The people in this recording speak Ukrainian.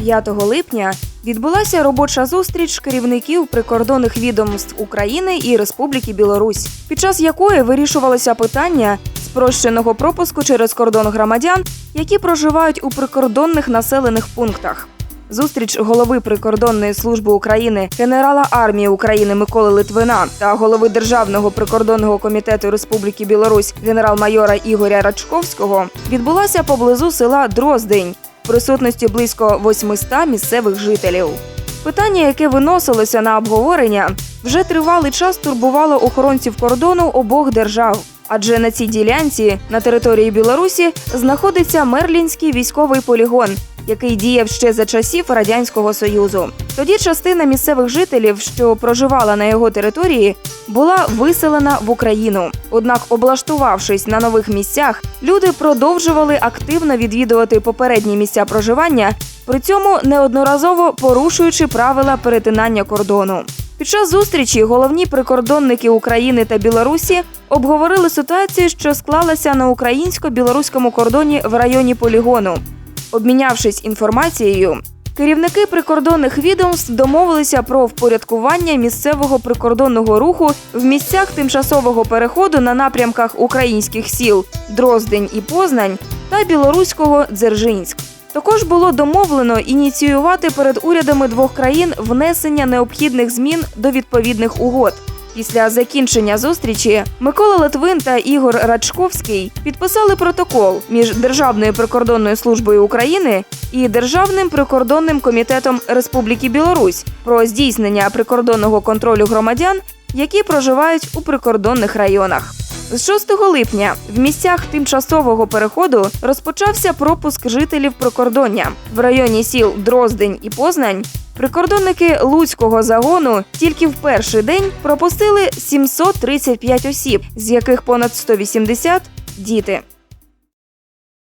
5 липня відбулася робоча зустріч керівників прикордонних відомств України і Республіки Білорусь, під час якої вирішувалося питання спрощеного пропуску через кордон громадян, які проживають у прикордонних населених пунктах. Зустріч голови прикордонної служби України, генерала армії України Миколи Литвина та голови Державного прикордонного комітету Республіки Білорусь генерал-майора Ігоря Рачковського відбулася поблизу села Дроздень присутності близько 800 місцевих жителів. Питання, яке виносилося на обговорення, вже тривалий час турбувало охоронців кордону обох держав. Адже на цій ділянці на території Білорусі знаходиться Мерлінський військовий полігон, який діяв ще за часів радянського союзу. Тоді частина місцевих жителів, що проживала на його території, була виселена в Україну. Однак, облаштувавшись на нових місцях, люди продовжували активно відвідувати попередні місця проживання, при цьому неодноразово порушуючи правила перетинання кордону. Під час зустрічі головні прикордонники України та Білорусі обговорили ситуацію, що склалася на українсько-білоруському кордоні в районі полігону. Обмінявшись інформацією, керівники прикордонних відомств домовилися про впорядкування місцевого прикордонного руху в місцях тимчасового переходу на напрямках українських сіл Дроздень і Познань та білоруського Дзержинськ. Також було домовлено ініціювати перед урядами двох країн внесення необхідних змін до відповідних угод. Після закінчення зустрічі Микола Литвин та Ігор Рачковський підписали протокол між Державною прикордонною службою України і Державним прикордонним комітетом Республіки Білорусь про здійснення прикордонного контролю громадян, які проживають у прикордонних районах. З 6 липня в місцях тимчасового переходу розпочався пропуск жителів прикордоння в районі сіл Дроздень і Познань. Прикордонники Луцького загону тільки в перший день пропустили 735 осіб, з яких понад 180 – діти.